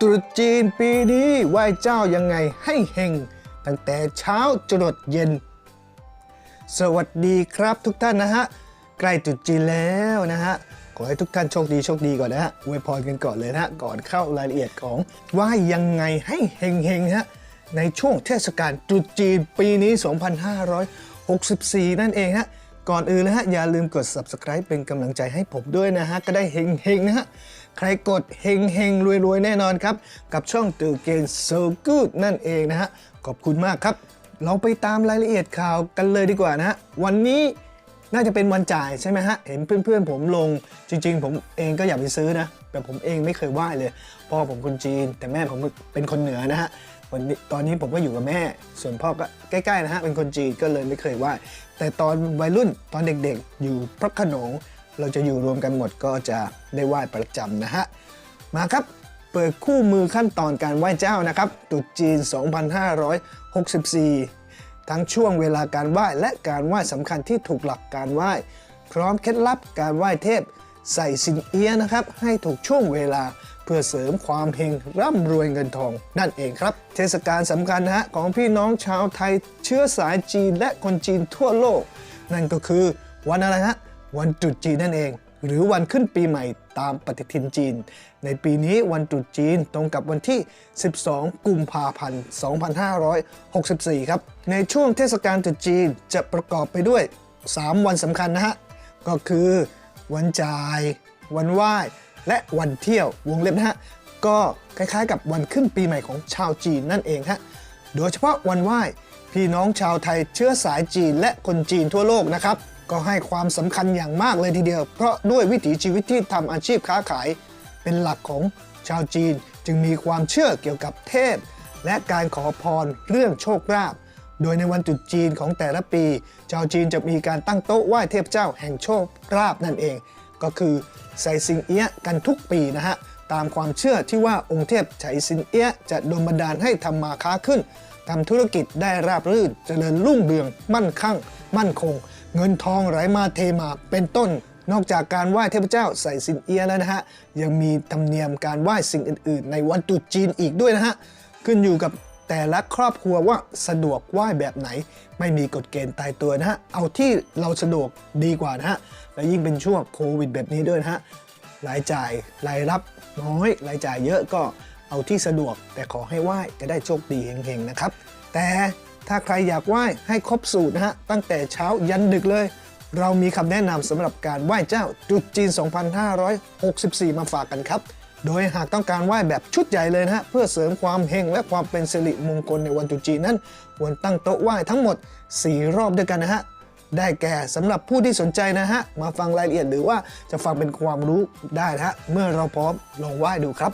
ตรุษจีนปีนี้ไหว้เจ้ายังไงให้เฮงตั้งแต่เช้าจรดเย็น สวัสดีครับทุกท่านนะฮะ ใกล้ตรุษจีนแล้วนะฮะ ขอให้ทุกท่านโชคดีโชคดีก่อนนะฮะอวยพรกันก่อนเลยนะฮะ ก่อนเข้ารายละเอียดของไหว่ายังไงให้เฮงเฮงฮะ ในช่วงเทศกาลตรุษจีนปีนี้ 2564 นั่นเองฮะก่อนอื่นนะฮะอย่าลืมกด subscribe เป็นกำลังใจให้ผมด้วยนะฮะ ก็ได้เฮงเฮงๆนะฮะ ใครกดเฮงเฮงรวยรวยแน่นอนครับ กับช่องตื่เกน so good นั่นเองนะฮะ ขอบคุณมากครับ เราไปตามรายละเอียดข่าวกันเลยดีกว่านะฮะ วันนี้น่าจะเป็นวันจ่ายใช่ไหมฮะ เห็นเพื่อนๆผมลง จริง ๆ ผมเองก็อยากไปซื้อนะ แต่ผมเองไม่เคยไหว้เลย พ่อผมคนจีน แต่แม่ผมเป็นคนเหนือนะฮะวันนี้ตอนนี้ผมก็อยู่กับแม่ ส่วนพ่อก็ใกล้ๆนะฮะ เป็นคนจีนก็เลยไม่เคยไหว้ แต่ตอนวัยรุ่นตอนเด็กๆ อยู่พระโขนง เราจะอยู่รวมกันหมดก็จะได้ไหว้ประจำนะฮะ มาครับ เปิดคู่มือขั้นตอนการไหว้เจ้านะครับตรุษจีน 2564 ทั้งช่วงเวลาการไหว้และการไหว้สำคัญที่ถูกหลักการไหว้ พร้อมเคล็ดลับการไหว้เทพ ใส่สินเอียนะครับ ให้ถูกช่วงเวลาเพื่อเสริมความเฮงร่ำรวยเงินทองนั่นเองครับ เทศกาลสำคัญนะฮะของพี่น้องชาวไทยเชื้อสายจีนและคนจีนทั่วโลก นั่นก็คือวันอะไรฮะ วันตรุษจีนนั่นเอง หรือวันขึ้นปีใหม่ตามปฏิทินจีน ในปีนี้วันตรุษจีนตรงกับวันที่ 12 กุมภาพันธ์ 2564 ครับ ในช่วงเทศกาลตรุษจีนจะประกอบไปด้วย 3 วันสำคัญนะฮะ ก็คือ วันจ่าย วันไหว้ และวันเที่ยววงเล็บนะฮะ ก็คล้ายๆ กับวันขึ้นปีใหม่ของชาวจีนนั่นเองฮะ โดยเฉพาะวันไหว้พี่น้องชาวไทยเชื้อสายจีนและคนจีนทั่วโลกนะครับ ก็ให้ความสำคัญอย่างมากเลยทีเดียว เพราะด้วยวิถีชีวิตที่ทำอาชีพค้าขาย เป็นหลักของชาวจีนจึงมีความเชื่อเกี่ยวกับเทพ และการขอพรเรื่องโชคลาภโดยในวันตรุษจีนของแต่ละปี ชาวจีนจะมีการตั้งโต๊ะไหว้เทพเจ้าแห่งโชคลาภนั่นเอง ก็คือใส่สิงเอี้ยะกันทุกปีนะฮะตามความเชื่อที่ว่าองค์เทพไฉสินเอี้ยะจะดลบันดาลให้ทำมาค้าขึ้นทำธุรกิจได้ราบรื่นเจริญรุ่งเรืองมั่นคั่ง มั่นคง เงินทองไหลมาเทมาเป็นต้น นอกจากการไหว้เทพเจ้าใส่สินเอียแล้วนะฮะ ยังมีธรรมเนียมการไหว้สิ่งอื่น ๆ ในวันตรุษจีนอีกด้วยนะฮะ ขึ้นอยู่กับแต่ละครอบครัวว่าสะดวกไหว้แบบไหน ไม่มีกฎเกณฑ์ตายตัวนะฮะ เอาที่เราสะดวกดีกว่านะฮะ และยิ่งเป็นช่วงโควิดแบบนี้ด้วยนะฮะรายจ่ายรายรับน้อยรายจ่ายเยอะก็เอาที่สะดวกแต่ขอให้ไหว้จะได้โชคดีเฮงๆนะครับ แต่ ถ้าใครอยากไหว้ให้ครบสูตรนะฮะ ตั้งแต่เช้ายันดึกเลย เรามีคำแนะนำสำหรับการไหว้เจ้าตรุษจีน 2564 มาฝากกันครับ โดยหากต้องการไหว้แบบชุดใหญ่เลยนะฮะ เพื่อเสริมความเฮงและความเป็นสิริมงคลในวันตรุษจีนนั้น ควรตั้งโต๊ะไหว้ทั้งหมด 4 รอบด้วยกันนะฮะได้แก่สำหรับผู้ที่สนใจนะฮะ มาฟังรายละเอียดหรือว่าจะฟังเป็นความรู้ได้นะฮะ เมื่อเราพร้อมลองไหว้ดูครับ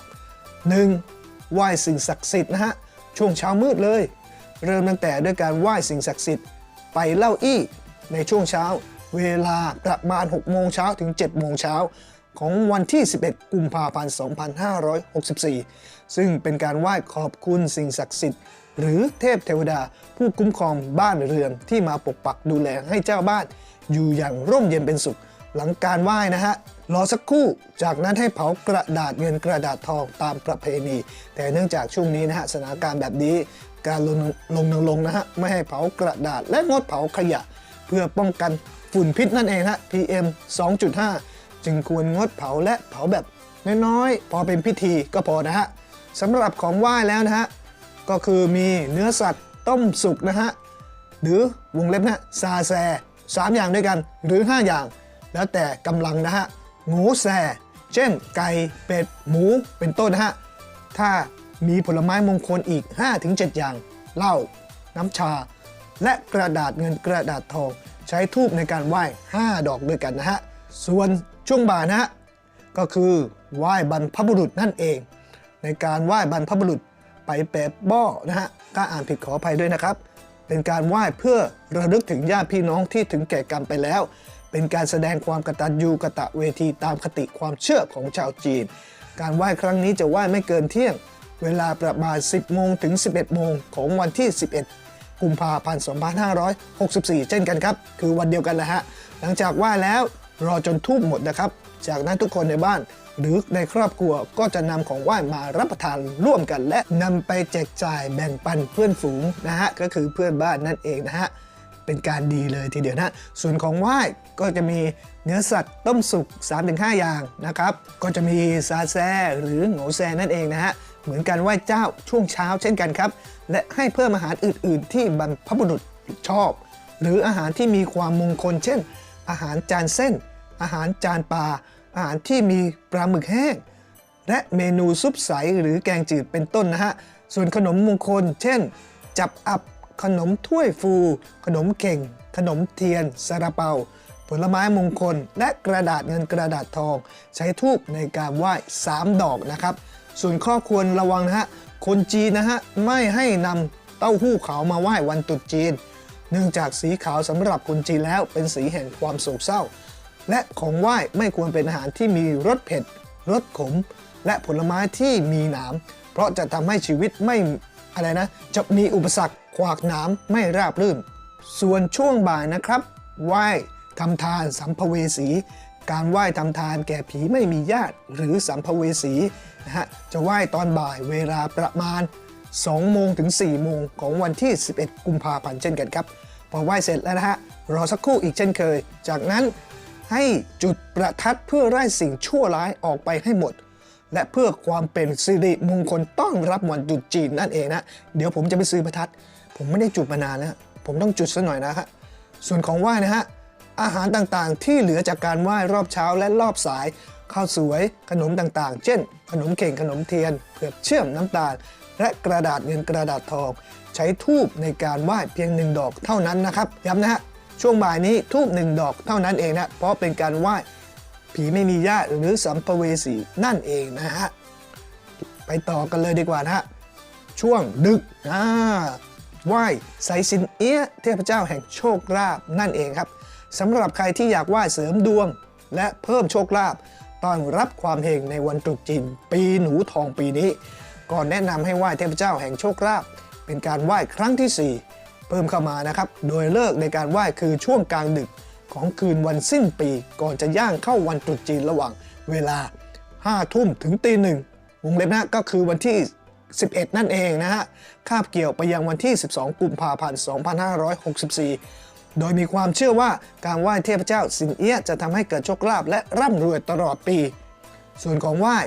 1. ไหว้สิ่งศักดิ์สิทธิ์นะฮะ ช่วงเช้ามืดเลย เริ่มตั้งแต่ด้วยการไหว้สิ่งศักดิ์สิทธิ์ ไปเล่าอี้ในช่วงเช้า เวลาประมาณ 6 โมงเช้าถึง 7 โมงเช้าของวันที่ 11 กุมภาพันธ์ 2564 ซึ่งเป็นการไหว้ขอบคุณสิ่งศักดิ์สิทธิ์ หรือเทพเทวดาผู้คุ้มครองบ้านเรือนที่มาปกปักดูแลให้เจ้าบ้าน อยู่อย่างร่มเย็นเป็นสุข หลังการไหว้นะฮะ รอสักครู่ จากนั้นให้เผากระดาษเงินกระดาษทองตามประเพณี แต่เนื่องจากช่วงนี้นะฮะสถานการณ์แบบนี้ การลงลงลงนะฮะไม่ให้เผากระดาษและงดเผาขยะ เพื่อป้องกันฝุ่นพิษนั่นเองฮะ PM 2.5 จึงควรงดเผาและเผาแบบน้อยๆ พอเป็นพิธีก็พอนะฮะสำหรับของไหว้แล้วนะฮะ ก็คือมีเนื้อสัตว์ต้มสุกนะฮะ หรือวงเล็บนะซาแซสามอย่างด้วยกันหรือ 5 อย่าง แล้วแต่กำลังนะฮะหมูแซเช่นไก่เป็ดหมูเป็นต้นนะฮะ ถ้า มีผลไม้มงคลอีก 5-7 อย่าง เหล้า น้ำชา และกระดาษเงินกระดาษทอง ใช้ทูบในการไหว้ 5 ดอกด้วยกันนะฮะ ส่วนช่วงบ่ายนะฮะ ก็คือไหว้บรรพบุรุษนั่นเอง ในการไหว้บรรพบุรุษไปแปบบ้อนะฮะถ้าอ่านผิดขออภัยด้วยนะครับ เป็นการไหว้เพื่อระลึกถึงญาติพี่น้องที่ถึงแก่กรรมไปแล้ว เป็นการแสดงความกตัญญูกตะเวทีตามคติความเชื่อของชาวจีน การไหว้ครั้งนี้จะไหว้ไม่เกินเที่ยง เวลาประมาณ 10 โมงถึง 11 โมงของวันที่ 11 กุมภาพันธ์ 2564 เช่นกันครับ คือวันเดียวกันแหละฮะ หลังจากไหวแล้วรอจนทูบหมดนะครับ จากนั้นทุกคนในบ้าน หรือในครอบครัวก็จะนำของไหว้มารับประทานร่วมกัน และนำไปแจกจ่ายแบ่งปันเพื่อนฝูงนะฮะ ก็คือเพื่อนบ้านนั่นเองนะฮะ เป็นการดีเลยทีเดียวนะ ส่วนของไหว้ก็จะมีเนื้อสัตว์ต้มสุก 3-5 อย่างนะครับ ก็จะมีซาแซหรือโงแซนั่นเองนะฮะ เหมือนการไหว้เจ้าช่วงเช้าเช่นกันครับ และให้เพิ่มอาหารอื่น ๆ ที่บรรพบุรุษชอบ หรืออาหารที่มีความมงคล เช่น อาหารจานเส้น อาหารจานปลาอาหารที่มีปลาหมึกแห้ง และเมนูซุปใสหรือแกงจืดเป็นต้นนะฮะส่วนขนมมงคล เช่น จับอับขนมถ้วยฟู ขนมเข่ง ขนมเทียนซาลาเปา ผลไม้มงคล และกระดาษเงินกระดาษทอง ใช้ทูบในการไหว้3ดอกนะครับ ส่วนข้อควรระวังนะฮะ คนจีนนะฮะ ไม่ให้นำเต้าหู้ขาวมาไหว้วันตรุษจีน เนื่องจากสีขาวสำหรับคนจีนแล้วเป็นสีแห่งความโศกเศร้า และของไหว้ไม่ควรเป็นอาหารที่มีรสเผ็ดรสขม และผลไม้ที่มีหนามเพราะจะทำให้ชีวิตไม่อะไรนะ จะมีอุปสรรคขวากหนามไม่ราบรื่น ส่วนช่วงบ่ายนะครับ ไหว้ทำทานสัมภเวสี การไหว้ทำทานแก่ผีไม่มีญาติหรือสัมภเวสีนะฮะจะไหว้ตอนบ่ายเวลาประมาณ 2 โมงถึง 4 โมงของวันที่ 11 กุมภาพันธ์เช่นกันครับ พอไหว้เสร็จแล้วนะฮะรอสักครู่อีกเช่นเคย จากนั้นให้จุดประทัดเพื่อไล่สิ่งชั่วร้ายออกไปให้หมด และเพื่อความเป็นสิริมงคลต้อนรับวันตรุษจีนนั่นเองนะ เดี๋ยวผมจะไปซื้อประทัด ผมไม่ได้จุดมานานแล้ว ผมต้องจุดซะหน่อยนะฮะส่วนของไหว้นะฮะ อาหารต่างๆ ที่เหลือจากการไหว้รอบเช้าและรอบสายข้าวสวย ขนมต่างๆ เช่น ขนมเข่งขนมเทียนเผือกเชื่อมน้ำตาล และกระดาษเงินกระดาษทอง ใช้ทูบในการไหว้เพียงหนึ่งดอกเท่านั้นนะครับย้ำนะฮะช่วงบ่ายนี้ทูบหนึ่งดอกเท่านั้นเองนะเพราะเป็นการไหว้ผีไม่มีญาติหรือสัมภเวสีนั่นเองนะฮะไปต่อกันเลยดีกว่านะฮะช่วงดึกอ่าไหว้ไซซินเอียะเทพเจ้าแห่งโชคลาภนั่นเองครับ สำหรับใครที่อยากไหว้เสริมดวง และเพิ่มโชคลาภต้อนรับความเฮงในวันตรุษจีนปีหนูทองปีนี้ก็แนะนำให้ไหว้เทพเจ้าแห่งโชคลาภเป็นการไหว้ครั้งที่ 4 เพิ่มเข้ามานะครับ โดยเลิกในการไหว้คือช่วงกลางดึกของคืนวันสิ้นปี ก่อนจะย่างเข้าวันตรุษจีนระหว่างเวลา5ทุ่มถึงตีหนึ่งวงเล็บนะก็คือวันที่ 11 นั่นเองนะฮะคาบเกี่ยวไปยังวันที่ 12 กุมภาพันธ์ 2564 โดยมีความเชื่อว่าการไหว้เทพเจ้าสินเอี้ยจะทำให้เกิดโชคลาภและร่ำรวยตลอดปี ส่วนของไหว้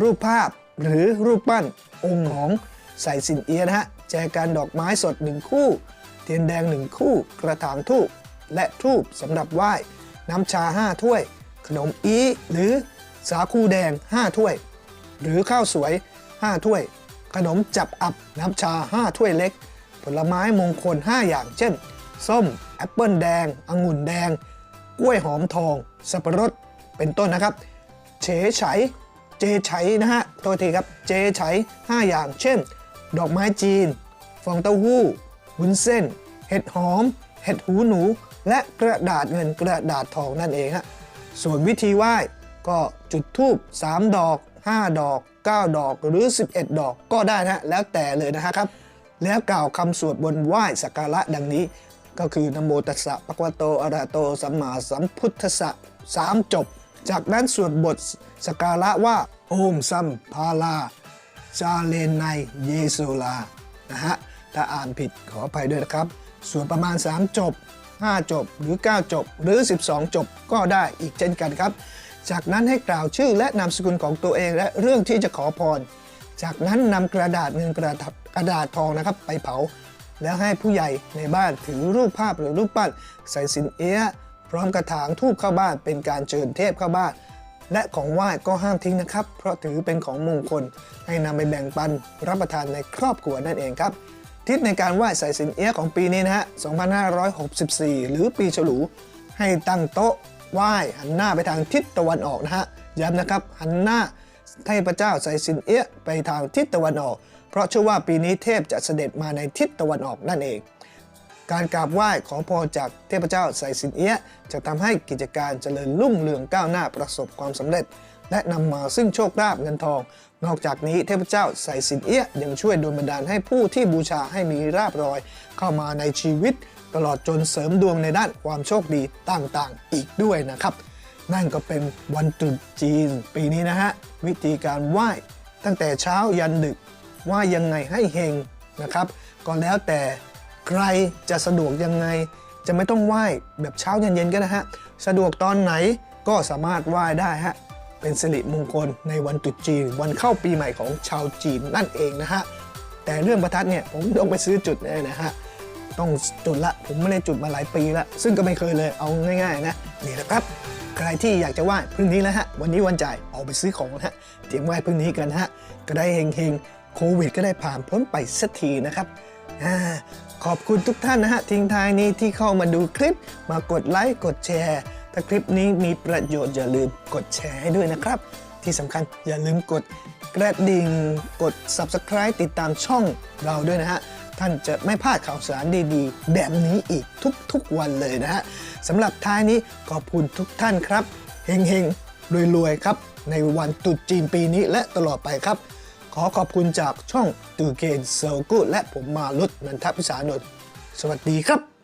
รูปภาพหรือรูปปั้นองค์ของใส่สินเอียนะฮะแจกันดอกไม้สด1คู่ เทียนแดง1คู่ กระถางทูบและทูบสำหรับไหว้ น้ำชา 5 ถ้วย ขนมอีหรือสาคูแดง 5 ถ้วย หรือข้าวสวย 5 ถ้วย ขนมจับอับน้ำชา 5 ถ้วยเล็ก ผลไม้มงคล 5 อย่างเช่น ส้ม แอปเปิลแดง องุ่นแดง กล้วยหอมทอง สับปะรด เป็นต้นนะครับ เฉไฉเจไฉนะฮะ โทษทีครับ เจไฉ5 อย่าง เช่น ดอกไม้จีน ฟองเต้าหู้ วุ้นเส้น เห็ดหอม เห็ดหูหนู และกระดาษเงินกระดาษทองนั่นเองฮะ ส่วนวิธีไหว้ก็จุดธูป3 ดอก 5 ดอก 9 ดอกหรือ 11 ดอกก็ได้นะแล้วแต่เลยนะฮะครับ แล้วกล่าวคำสวดบนไหว้สักการะดังนี้ ก็คือนโมตัสสะปะคะวะโตอะระโตสัมมาสัมพุทธัสสะสามจบ จากนั้นสวดบทสการะว่าโอมซัมพาลาจาเลนไนเยซูลานะฮะถ้าอ่านผิดขออภัยด้วยนะครับ ส่วนประมาณ 3 จบ 5 จบหรือ 9 จบ หรือ 12 จบก็ได้อีกเช่นกันครับ จากนั้นให้กล่าวชื่อและนามสกุลของตัวเองและเรื่องที่จะขอพร จากนั้นนำกระดาษเงินกระดาษกระดาษทองนะครับ ไปเผา แล้วให้ผู้ใหญ่ในบ้านถือรูปภาพหรือรูปปั้น ใส่สินเอี้ยพร้อมกระถางทูบเข้าบ้านเป็นการเชิญเทพเข้าบ้าน และของไหว้ก็ห้ามทิ้งนะครับ เพราะถือเป็นของมงคล ให้นำไปแบ่งปันรับประทานในครอบครัวนั่นเองครับ ทิศในการไหว้ใส่สินเอี้ยของปีนี้นะฮะ 2564 หรือปีฉลู ให้ตั้งโต๊ะไหว้หันหน้าไปทางทิศตะวันออกนะฮะย้ำนะครับหันหน้าให้พระเจ้าใส่สินเอี้ยไปทางทิศตะวันออก ราะเชื่อว่าปีนี้เทพจะเสด็จมาในทิศตะวันออกนั่นเอง การกราบไหว้ขอพรจากเทพเจ้าไซสินเอียะจะทำให้กิจการเจริญรุ่งเรืองก้าวหน้าประสบความสำเร็จ และนำมาซึ่งโชคลาภเงินทอง นอกจากนี้เทพเจ้าไซสินเอียะยังช่วยดลบันดาลให้ผู้ที่บูชาให้มีราบรอย เข้ามาในชีวิต ตลอดจนเสริมดวงในด้านความโชคดีต่างๆ อีกด้วยนะครับนั่นก็เป็นวันตรุษจีนปีนี้นะฮะ วิธีการไหว้ตั้งแต่เช้ายันดึก ว่ายังไงให้เฮงนะครับก็แล้วแต่ใครจะสะดวกยังไง จะไม่ต้องไหว้แบบเช้าเย็นๆก็นะฮะสะดวกตอนไหนก็สามารถไหว้ได้ฮะเป็นสิริมงคลในวันตรุษจีน วันเข้าปีใหม่ของชาวจีนนั่นเองนะฮะแต่เรื่องประทัดเนี่ยผมต้องไปซื้อจุดเลยนะฮะต้องจุดละผมไม่ได้จุดมาหลายปีละซึ่งก็ไม่เคยเลยเอาง่ายๆนะนี่แหละครับใครที่อยากจะไหว้พรุ่งนี้แล้วฮะวันนี้วันจ่ายออกไปซื้อของนะฮะเตรียมไหว้พรุ่งนี้กันฮะก็ได้เฮงๆ โควิดก็ได้ผ่านพ้นไปสักทีนะครับอขอบคุณทุกท่านนะฮะทิ้งท้ายนี้ที่เข้ามาดูคลิป มากดไลค์กดแชร์ ถ้าคลิปนี้มีประโยชน์อย่าลืมกดแชร์ให้ด้วยนะครับ ที่สำคัญอย่าลืมกดกระดิ่งกด subscribe ติดตามช่องเราด้วยนะฮะท่านจะไม่พลาดข่าวสารดีๆ แบบนี้อีกทุกๆวันเลยนะฮะสำหรับท้ายนี้ขอบคุณทุกท่านครับเฮงๆรวยๆครับ ในวันตรุษจีนปีนี้และตลอดไปครับ อขอบคุณจากช่องตูเกนเซลกุและผมมาลุดนันทพิสานนท์สวัสดีครับ